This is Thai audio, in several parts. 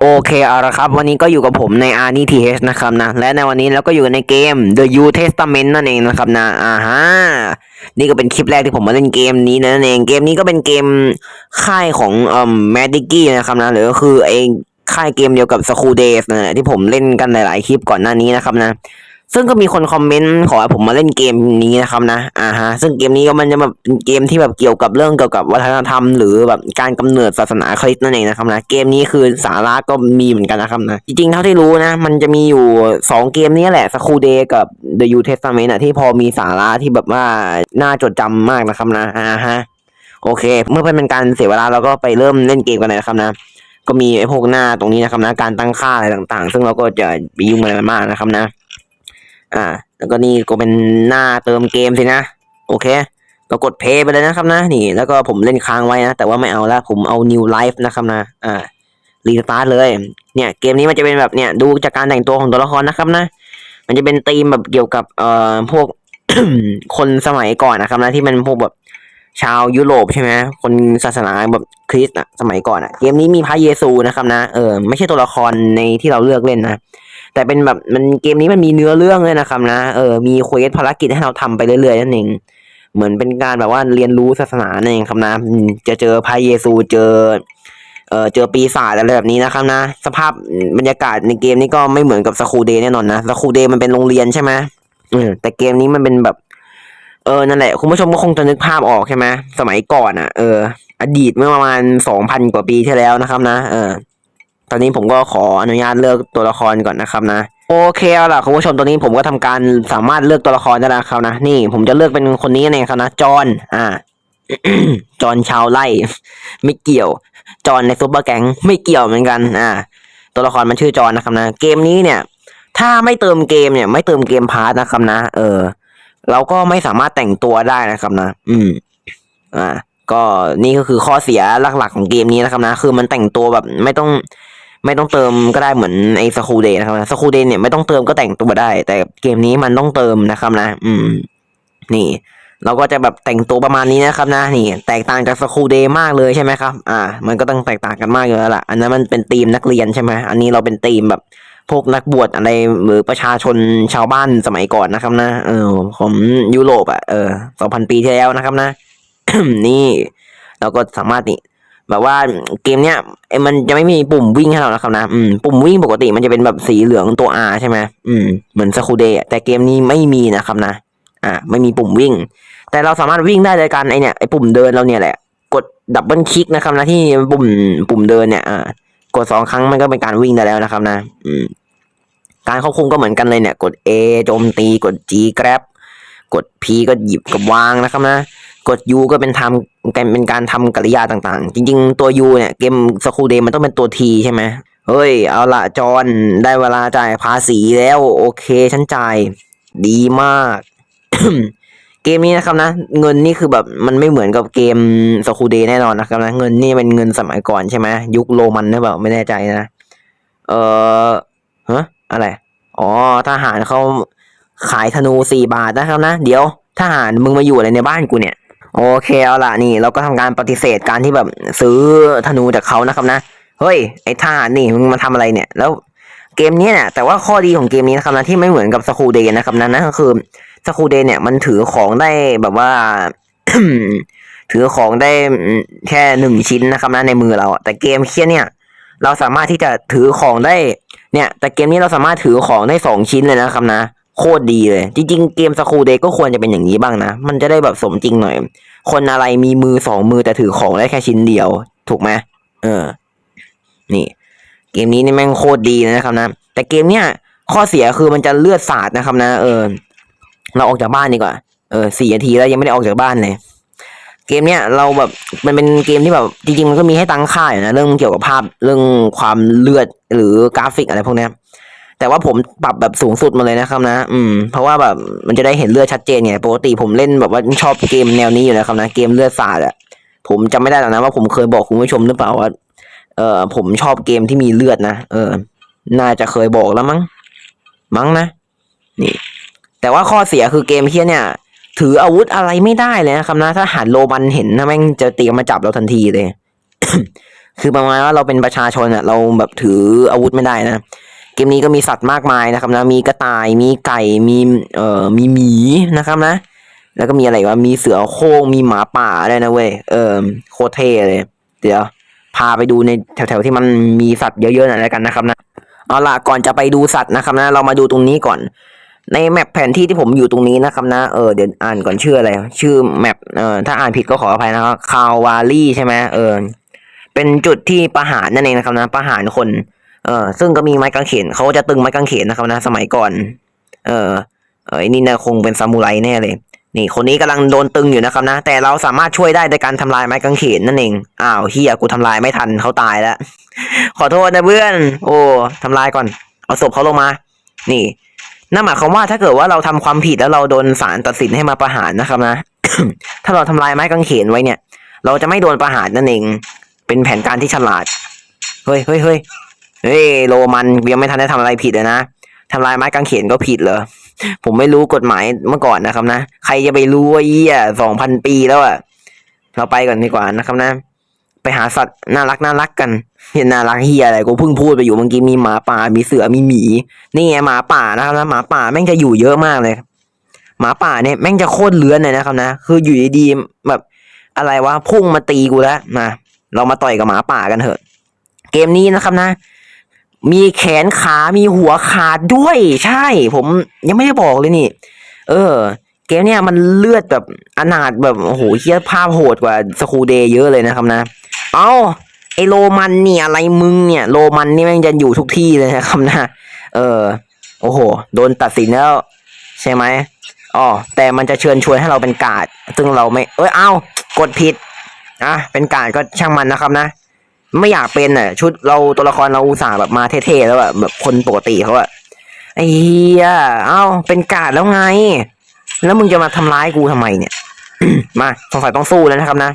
โอเคเอาละครับ วันนี้ก็อยู่กับผมใน a r n i t h นะครับนะ และในวันนี้เราก็อยู่ในเกม The U Testament นั่นเองนะครับนะอ่าฮะนี่ก็เป็นคลิปแรกที่ผมมาเล่นเกมนี้นั่นเองเกมนี้ก็เป็นเกมค่ายของเอ่อแมดดิกี้นะครับนะหรือก็คือไอ้ค่ายเกมเดียวกับ School Days นะที่ผมเล่นกันหลาย ๆ คลิปก่อนหน้านี้นะครับนะ ซึ่งก็มีคนคอมเมนต์ขอให้ผมมาเล่นเกมนี้นะครับนะ อ่าฮะ ซึ่งเกมนี้ก็มันจะแบบเป็นเกมที่แบบเกี่ยวกับเรื่องเกี่ยวกับวัฒนธรรมหรือแบบการกำเนิดศาสนาคริสต์นั่นเองนะครับนะ เกมนี้คือสาระก็มีเหมือนกันนะครับนะ จริงๆ เท่าที่รู้นะ มันจะมีอยู่สองเกมนี้แหละ School Day กับ The New Testament อะที่พอมีสาระที่แบบว่าน่าจดจำมากนะครับนะ อ่าฮะ โอเค เมื่อเป็นการเสียเวลาเราก็ไปเริ่มเล่นเกมกันเลยนะครับนะก็มีไอ้พวกหน้าตรงนี้นะครับนะ การตั้งค่าอะไรต่างๆ ซึ่งเราก็จะไปยุ่งอะไรมากนะครับนะ อ่า แล้วก็นี่ก็เป็นหน้าเติมเกมสินะ โอเค ก็กดเพย์ไปเลยนะครับนะ นี่ แล้วก็ผมเล่นค้างไว้นะ แต่ว่าไม่เอาละ ผมเอา new life นะครับนะ อ่า รีสตาร์ทเลย เนี่ย เกมนี้มันจะเป็นแบบเนี่ย ดูจากการแต่งตัวของตัวละครนะครับนะ มันจะเป็นธีมแบบเกี่ยวกับ เอ่อ พวกคนสมัยก่อนนะครับนะ ที่มันพวกแบบชาวยุโรปใช่ไหมคนศาสนาแบบคริสต์อะสมัยก่อนอะเกมนี้มีพระเยซูนะครับนะ เออ ไม่ใช่ตัวละครในที่เราเลือกเล่นนะ แต่เป็นแบบมันเกมนี้มันมีเนื้อเรื่องเลยนะครับนะเออมีเควสภารกิจให้เราทำไปเรื่อยๆนั่นเองเหมือนเป็นการแบบว่าเรียนรู้ศาสนานั่นเองครับนะจะเจอพระเยซูเจอเออเจอปีศาจอะไรแบบนี้นะครับนะ สภาพบรรยากาศในเกมนี้ก็ไม่เหมือนกับสคูเดย์แน่นอนนะสคูเดย์มันเป็นโรงเรียนใช่ไหมอืมแต่เกมนี้มันเป็นแบบ เออนั่นแหละคุณผู้ชมก็คงจะนึกภาพออกใช่ไหมสมัยก่อนอะ เออ อดีตเมื่อประมาณสองพันกว่าปีที่แล้วนะครับนะเออ ตอนนี้ผมก็ขออนุญาตเลือกตัวละครก่อนนะครับนะโอเคเอาล่ะคุณผู้ชมตอนนี้ผมก็ทำการสามารถเลือกตัวละครได้แล้วครับนะนี่ผมจะเลือกเป็นคนนี้เองครับนะจอนอ่าจอนชาวไร่ไม่เกี่ยว จอนในซุปเปอร์แก๊งไม่เกี่ยวเหมือนกัน อ่า ตัวละครมันชื่อจอนนะครับนะเกมนี้เนี่ย ถ้าไม่เติมเกมเนี่ย ไม่เติมเกมพาร์ทนะครับนะเออ เราก็ไม่สามารถแต่งตัวได้นะครับนะ อืม อ่า ก็นี่ก็คือข้อเสียหลักๆของเกมนี้นะครับนะ คือมันแต่งตัวแบบไม่ต้อง ไม่ต้องเติมก็ได้เหมือนไอ้สคูเดนะครับนะสคูเดย์เนี่ยไม่ต้องเติมก็แต่งตัวได้ แต่เกมนี้มันต้องเติมนะครับนะ อืม นี่ เราก็จะแบบแต่งตัวประมาณนี้นะครับนะนี่ แตกต่างจากสคูเดมากเลยใช่ไหมครับ อ่า มันก็ต้องแตกต่างกันมากอยู่แล้วล่ะอันนั้นมันเป็นธีมนักเรียนใช่ไหมอันนี้เราเป็นธีมแบบพวกนักบวชอะไรหรือประชาชนชาวบ้านสมัยก่อนนะครับ นะเออของยุโรปอะเออสองพันปีที่แล้วนะครับ นะนี่เราก็สามารถนี่ แบบว่าเกมเนี้ยไอ้มันจะไม่มีปุ่มวิ่งให้เรานะครับนะอืมปุ่มวิ่งปกติมันจะเป็นแบบสีเหลืองตัว R ใช่ไหมอืมเหมือนสคูเดย์แต่เกมนี้ไม่มีนะครับนะ อ่า ไม่มีปุ่มวิ่ง แต่เราสามารถวิ่งได้โดยการไอเนี่ยไอปุ่มเดินเราเนี่ยแหละ กดดับเบิลคลิกนะครับนะที่ปุ่มปุ่มเดินเนี่ยอ่ากดสองครั้งมันก็เป็นการวิ่งได้แล้วนะครับนะ อืมการควบคุมก็เหมือนกันเลยเนี่ย กด A โจมตีกด G grab กด P ก็หยิบกับวางนะครับนะ กด U ก็เป็นทำเป็นการทำกริยาต่างๆ จริง ๆ ตัว U เนี่ยเกมสคูเดมันต้องเป็นตัว T ใช่ไหมเฮ้ย เอาละจอนได้เวลาจ่ายภาษีแล้ว โอเค ฉันจ่าย ดีมาก เกมนี้นะครับนะ เงินนี่คือแบบมันไม่เหมือนกับเกมสคูเดแน่นอนนะครับนะ เงินนี่เป็นเงินสมัยก่อนใช่ไหมยุคโรมันหรือเปล่าไม่แน่ใจนะ เออฮะอะไรอ๋อทหารเขาขายธนูสี่บาทนะครับนะ เดี๋ยวทหารมึงมาอยู่อะไรในบ้านกูเนี่ย โอเคเอาล่ะนี่ เราก็ทำการปฏิเสธการที่แบบซื้อธนูจากเขานะครับนะเฮ้ยไอ้ทหารนี่มึงมาทำอะไรเนี่ย แล้วเกมนี้เนี่ยแต่ว่าข้อดีของเกมนี้นะครับนะที่ไม่เหมือนกับสคูเดย์นะครับนะนั่นก็คือสคูเดย์เนี่ยมันถือของได้แบบว่า ถือของได้แค่หนึ่งชิ้นนะครับนะในมือเรา แต่เกมเคียเนี่ย เราสามารถที่จะถือของได้เนี่ย แต่เกมนี้เราสามารถถือของได้สองชิ้นเลยนะครับนะ โคตรดีเลย จริง ๆ เกมสคูเดก็ควรจะเป็นอย่างนี้บ้างนะ มันจะได้แบบสมจริงหน่อย คนอะไรมีมือสองมือแต่ถือของได้แค่ชิ้นเดียว ถูกไหมเออ นี่ เกมนี้นี่แม่งโคตรดีนะครับนะ แต่เกมเนี้ยข้อเสียคือมันจะเลือดสาดนะครับนะ เออ เราออกจากบ้านดีกว่า เออสี่นาทีแล้วยังไม่ได้ออกจากบ้านเลยเกมเนี้ยเราแบบมันเป็นเกมที่แบบจริงๆมันก็มีให้ตั้งค่าอยู่นะเรื่องเกี่ยวกับภาพเรื่องความเลือดหรือกราฟิกอะไรพวกเนี้ย แต่ว่าผมปรับแบบสูงสุดมาเลยนะครับนะ อืม เพราะว่าแบบมันจะได้เห็นเลือดชัดเจนไงปกติผมเล่นแบบว่าชอบเกมแนวนี้อยู่นะครับนะ เกมเลือดสาดอะผมจำไม่ได้หรอกนะว่าผมเคยบอกคุณผู้ชมหรือเปล่าว่า เออผมชอบเกมที่มีเลือดนะ เออ น่าจะเคยบอกแล้วมั้ง มั้งนะ นี่ แต่ว่าข้อเสียคือเกมเฮียเนี่ย ถืออาวุธอะไรไม่ได้เลยนะครับนะ ถ้าหันโลมันเห็นนะแม่งจะเตรียมมาจับเราทันทีเลย คือประมาณว่าเราเป็นประชาชนอะเราแบบถืออาวุธไม่ได้นะ เกมนี้ก็มีสัตว์มากมายนะครับนะ มีกระต่าย มีไก่ มีเอ่อ มีหมีนะครับนะ แล้วก็มีอะไรวะ มีเสือโคร่งมีหมาป่าด้วยนะเว้ย เออโคตรเท่เลย เดี๋ยวพาไปดูในแถวๆที่มันมีสัตว์เยอะๆหน่อยแล้วกันนะครับนะ เอาล่ะก่อนจะไปดูสัตว์นะครับนะ เรามาดูตรงนี้ก่อน ในแมปแผนที่ที่ผมอยู่ตรงนี้นะครับนะ เออเดี๋ยวอ่านก่อนชื่ออะไร ชื่อแมป เอ่อถ้าอ่านผิดก็ขออภัยนะครับ คาวาลี่ใช่ไหมเออ เป็นจุดที่ประหารนั่นเองนะครับนะ ประหารคน เออซึ่งก็มีไม้กางเขนเขาจะตึงไม้กางเขนนะครับนะสมัยก่อน เออเออไอ้นี่นะคงเป็นซามูไรแน่เลย นี่คนนี้กำลังโดนตึงอยู่นะครับนะ แต่เราสามารถช่วยได้โดยการทำลายไม้กางเขนนั่นเอง อ้าวเฮียกูทำลายไม่ทันเขาตายแล้ว ขอโทษนะเพื่อน โอ้ทำลายก่อน เอาศพเขาลงมา นี่นั่นหมายความว่าถ้าเกิดว่าเราทำความผิดแล้วเราโดนศาลตัดสินให้มาประหารนะครับนะ ถ้าเราทำลายไม้กางเขนไว้เนี่ย เราจะไม่โดนประหารนั่นเอง เป็นแผนการที่ฉลาด เฮ้ยเฮ้ยเฮ้ย เฮ้ยโรมันยังไม่ทันได้ทำอะไรผิดเลยนะทำลายไม้กางเขนก็ผิดเหรอผมไม่รู้กฎหมายเมื่อก่อนนะครับนะใครจะไปรู้ว่าเยี่ยสองพันปีแล้วอะเราไปก่อนดีกว่านะครับนะไปหาสัตว์น่ารักน่ารักกันเห็นน่ารักเฮียอะไรกูเพิ่งพูดไปอยู่เมื่อกี้มีหมาป่ามีเสือมีหมี นี่ไงหมาป่านะครับนะหมาป่าแม่งจะอยู่เยอะมากเลย หมาป่าเนี่ยแม่งจะโคตรเลื้อนเลยนะครับนะคืออยู่ดีๆแบบอะไรวะพุ่งมาตีกูแล้วมาเรามาต่อยกับหมาป่ากันเถอะ เกมนี้นะครับนะ มีแขนขามีหัวขาดด้วย ใช่ ผมยังไม่ได้บอกเลยนี่ เออ เกมเนี่ยมันเลือดแบบอนาถแบบโอ้โหเฮียภาพโหดกว่าสคูเดย์เยอะเลยนะครับนะ เอ้าไอโรมันเนี่ยอะไรมึงเนี่ย โรมันนี่แม่งจะอยู่ทุกที่เลยนะครับนะ เออ โอ้โห โดนตัดสินแล้ว ใช่ไหมอ๋อแต่มันจะเชิญชวนให้เราเป็นกาด ซึ่งเราไม่ เอ้ยเอ้ากดผิดอะเป็นกาดก็ช่างมันนะครับนะ ไม่อยากเป็นอะ ชุดเราตัวละครเราอุตส่าห์แบบมาเท่ๆแล้วอะแบบคนปกติเขาอะไอ้เหี้ยเอ้าเป็นกาดแล้วไง แล้วมึงจะมาทำร้ายกูทำไมเนี่ย มาสงสัยต้องสู้แล้วนะครับนะ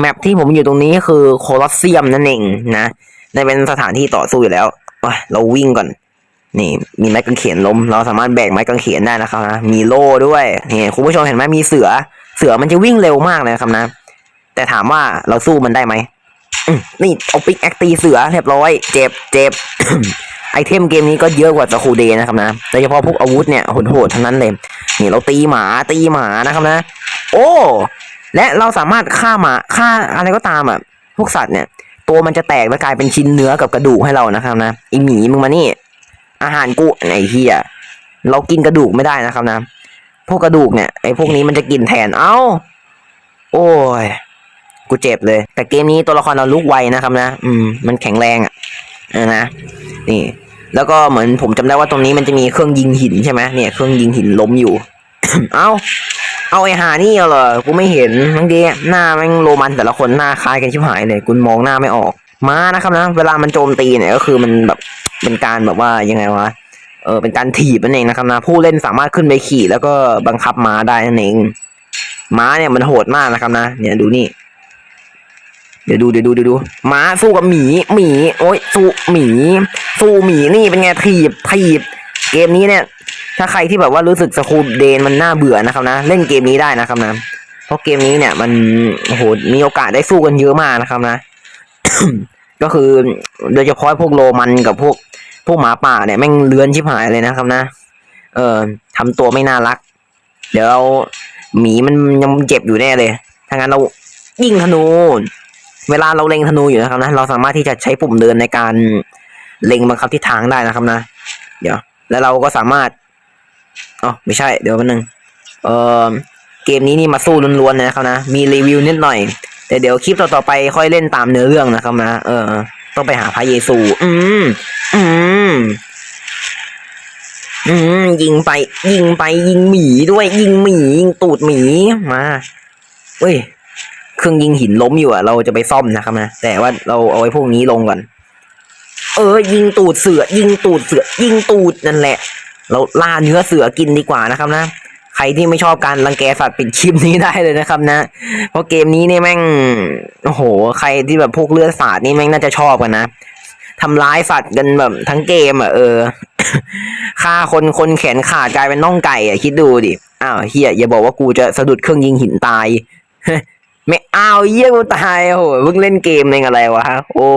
แมปที่ผมอยู่ตรงนี้คือโคลอสเซียมนั่นเองนะในเป็นสถานที่ต่อสู้อยู่แล้วอะเราวิ่งก่อน นี่ มีไม้กางเขนล้ม เราสามารถแบกไม้กางเขนได้นะครับนะมีโล่ด้วยนี่คุณผู้ชมเห็นไหมมีเสือ เสือมันจะวิ่งเร็วมากเลยครับนะ แต่ถามว่าเราสู้มันได้ไหม นี่เอาปิกแอคตีเสือเรียบร้อย เจ็บเจ็บไอเทมเกมนี้ก็เยอะกว่าสคูเดย์นะครับนะโดยเฉพาะพวกอาวุธเนี่ยโหดๆทั้งนั้นเลยนี่เราตีหมาตีหมานะครับนะ โอ้ และเราสามารถฆ่าหมาฆ่าอะไรก็ตามอะพวกสัตว์เนี่ย ตัวมันจะแตกแล้วกลายเป็นชิ้นเนื้อกับกระดูกให้เรานะครับนะไอหมีมึงมานี่ อาหารกูไอเฮียเรากินกระดูกไม่ได้นะครับนะ พวกกระดูกเนี่ยไอพวกนี้มันจะกินแทนเอ้า โอ้ย กูเจ็บเลย แต่เกมนี้ตัวละครเราลุกไวนะครับนะ อืม มันแข็งแรงอะนะนี่ แล้วก็เหมือนผมจำได้ว่าตรงนี้มันจะมีเครื่องยิงหินใช่ไหมเนี่ย เครื่องยิงหินล้มอยู่ เอ้า เอาไอหานี่เหรอ กูไม่เห็นบางทีหน้าแม่งโรมันแต่ละคนหน้าคล้ายกันชิบหายเลยกูมองหน้าไม่ออกม้านะครับนะ เวลามันโจมตีเนี่ยก็คือมันแบบเป็นการแบบว่ายังไงวะ เออเป็นการถีบนั่นเองนะครับนะ ผู้เล่นสามารถขึ้นไปขี่แล้วก็บังคับม้าได้นั่นเองม้าเนี่ยมันโหดมากนะครับนะ เนี่ยดูนี่ เดี๋ยวดูเดี๋ยวดูเดี๋ยวดูม้าสู้กับหมีหมีโอ้ยสู้หมี สู้หมีนี่เป็นไงถีบถีบ เกมนี้เนี่ย ถ้าใครที่แบบว่ารู้สึกสคูเดนมันน่าเบื่อนะครับนะ เล่นเกมนี้ได้นะครับนะเพราะเกมนี้เนี่ยมันโอ้โหมีโอกาสได้สู้กันเยอะมากนะครับนะ ก็คือโดยเฉพาะพวกโรมันกับพวกพวกหมาป่าเนี่ยแม่งเลื้อนชิบหายเลยนะครับนะ เออทำตัวไม่น่ารัก เดี๋ยวหมีมันยังเจ็บอยู่แน่เลยถ้างั้นเรายิงธนู เวลาเราเล็งธนูอยู่นะครับนะ เราสามารถที่จะใช้ปุ่มเดินในการเล็งบังคับทิศทางได้นะครับนะ เดี๋ยว แล้วเราก็สามารถอ๋อไม่ใช่ เดี๋ยวแป๊บนึง เออเกมนี้นี่มาสู้ล้วนๆเลยนะครับนะ มีรีวิวนิดหน่อย แต่เดี๋ยวคลิปต่อๆไปค่อยเล่นตามเนื้อเรื่องนะครับนะ เออ ต้องไปหาพระเยซู อืม อืมอืมยิงไป ยิงไปยิงหมีด้วย ยิงหมียิงตูดหมีมาเว้ย เครื่องยิงหินล้มอยู่อะ เราจะไปซ่อมนะครับนะ แต่ว่าเราเอาไว้พวกนี้ลงก่อน เออ ยิงตูดเสือ ยิงตูดเสือ ยิงตูดนั่นแหละ เราล่าเนื้อเสือกินดีกว่านะครับนะ ใครที่ไม่ชอบการรังแกสัตว์ปิดคลิปนี้ได้เลยนะครับนะ เพราะเกมนี้เนี่ยแม่ง โอ้โห ใครที่แบบพวกเลือดสาดนี่แม่งน่าจะชอบกันนะทำร้ายสัตว์กันแบบทั้งเกมอะเออฆ่าคนคนแขนขาดกลายเป็นน่องไก่อะคิดดูดิ อ้าวเฮียอย่าบอกว่ากูจะสะดุดเครื่องยิงหินตาย ไม่เอาเยี่ยกูตายโอ้โหเพิ่งเล่นเกมเองอะไรวะโอ้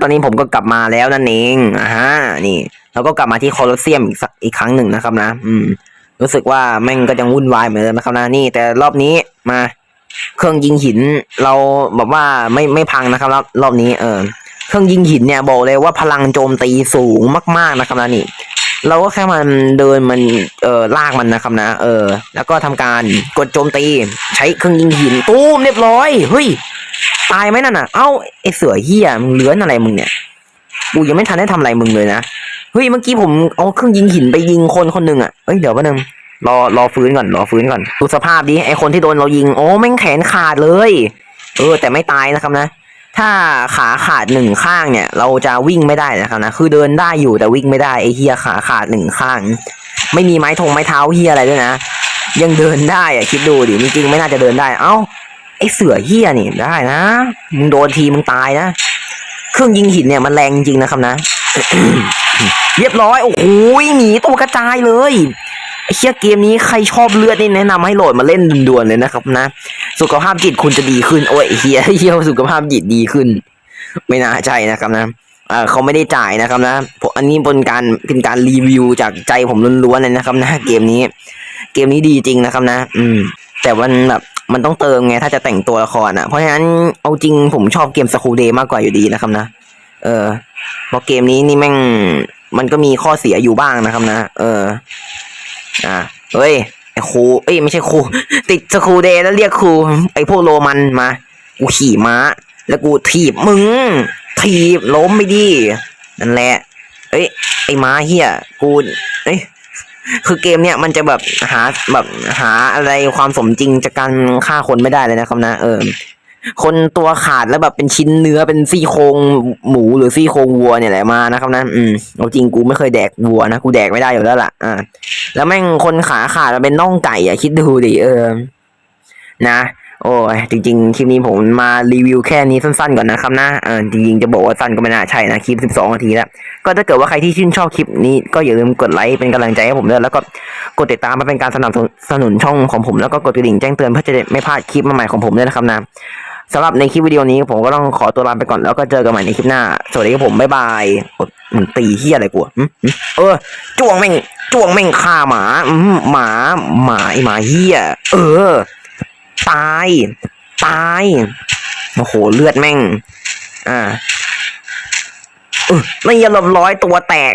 ตอนนี้ผมก็กลับมาแล้วนั่นเองอ่าฮะนี่แล้วก็กลับมาที่โคลอสเซียมอีกสักอีกครั้งหนึ่งนะครับนะ อืม รู้สึกว่าแม่งก็ยังวุ่นวายเหมือนเดิมนะครับนะนี่ แต่รอบนี้มา เครื่องยิงหิน เราแบบว่าไม่ไม่พังนะครับรอบรอบนี้เออเครื่องยิงหินเนี่ยบอกเลยว่าพลังโจมตีสูงมาก ๆนะครับนะนี่ เราก็แค่มันเดินมันเอ่อลากมันนะครับนะ เออ แล้วก็ทำการกดโจมตี ใช้เครื่องยิงหินตู้มเรียบร้อยเฮ้ยตายไหมนั่นน่ะ เอ้าไอเสือเฮียมึงเลื้อนอะไรมึงเนี่ยกูยังไม่ทันได้ทำอะไรมึงเลยนะเฮ้ยเมื่อกี้ผมเอาเครื่องยิงหินไปยิงคนคนหนึ่งอะเอ้ยเดี๋ยวแป๊บนึงรอรอฟื้นก่อนรอฟื้นก่อนดูสภาพดิไอคนที่โดนเรายิงโอ้แม่งแขนขาดเลย เออ แต่ไม่ตายนะครับนะ ถ้าขาขาดหนึ่งข้างเนี่ย เราจะวิ่งไม่ได้นะครับนะคือเดินได้อยู่แต่วิ่งไม่ได้ไอ้เฮียขาขาดหนึ่งข้าง ไม่มีไม้ทงไม้เท้าเฮียอะไรด้วยนะ ยังเดินได้อะคิดดูดิจริงๆไม่น่าจะเดินได้ เอ้าไอ้เสือเฮียนี่ได้นะมึงโดนทีมึงตายนะเครื่องยิงหินเนี่ยมันแรงจริงนะครับนะ เรียบร้อยโอ้โหหนีตัวกระจายเลย เชี่ยเกมนี้ใครชอบเลือดนี่แนะนำให้โหลดมาเล่นด่วนๆเลยนะครับนะ สุขภาพจิตคุณจะดีขึ้น โอ้ยเฮียเฮียสุขภาพจิตดีขึ้น ไม่น่าใช่นะครับนะเออเขาไม่ได้จ่ายนะครับนะผมอันนี้เป็นการเป็นการรีวิวจากใจผมล้วนๆเลยนะครับนะเกมนี้ เกมนี้ดีจริงนะครับนะ อืม แต่มันแบบมันต้องเติมไงถ้าจะแต่งตัวละครอะ เพราะฉะนั้นเอาจริงผมชอบเกมสคูเดย์มากกว่าอยู่ดีนะครับนะ เออเพราะเกมนี้นี่แม่งมันก็มีข้อเสียอยู่บ้างนะครับนะ เออ อ่าเฮ้ยไอ้ครูเอ้ยไม่ใช่ครูติดสคูเดย์แล้วเรียกครูไอ้พวกโรมันมา กูขี่ม้า แล้วกูถีบมึง ถีบล้มไปดินั่นแหละ เอ้ยไอ้ม้าเฮียกูเอ้ยคือเกมเนี้ยมันจะแบบหาแบบหาอะไรความสมจริงจากการฆ่าคนไม่ได้เลยนะครับนะ เออ คนตัวขาดแล้วแบบเป็นชิ้นเนื้อเป็นซี่โครงหมูหรือซี่โครงวัวเนี่ยแหละมานะครับนะอืมเอาจริงกูไม่เคยแดกวัวนะกูแดกไม่ได้อยู่แล้วล่ะอ่าแล้วแม่งคนขาขาดมาเป็นน่องไก่อะคิดดูดิเออ นะโอ้ยจริงๆคลิปนี้ผมมารีวิวแค่นี้สั้นๆก่อนนะครับนะเออจริงๆจะบอกว่าสั้นก็ไม่น่าใช่นะคลิป 12 นาทีแล้ว ก็ถ้าเกิดว่าใครที่ชื่นชอบคลิปนี้ก็อย่าลืมกดไลค์เป็นกำลังใจให้ผมด้วยแล้วก็กดติดตามมาเป็นการสนับสนุนช่องของผมแล้วก็กดกระดิ่งแจ้งเตือนเพื่อจะได้ไม่พลาดคลิปใหม่ๆของผมด้วยนะครับนะ สำหรับในคลิปวิดีโอนี้ผมก็ต้องขอตัวลาไปก่อนแล้วก็เจอกันใหม่ในคลิปหน้า สวัสดีครับผม บ๊ายบายมันตีเฮียอะไรกูเออจ้วงแม่งจ้วงแม่งฆ่าหมาหมาหมาไอหมาเฮียเออ ตาย ตายโอ้โหเลือดแม่ง อ่าเออไม่ยอมร้อยตัวแตก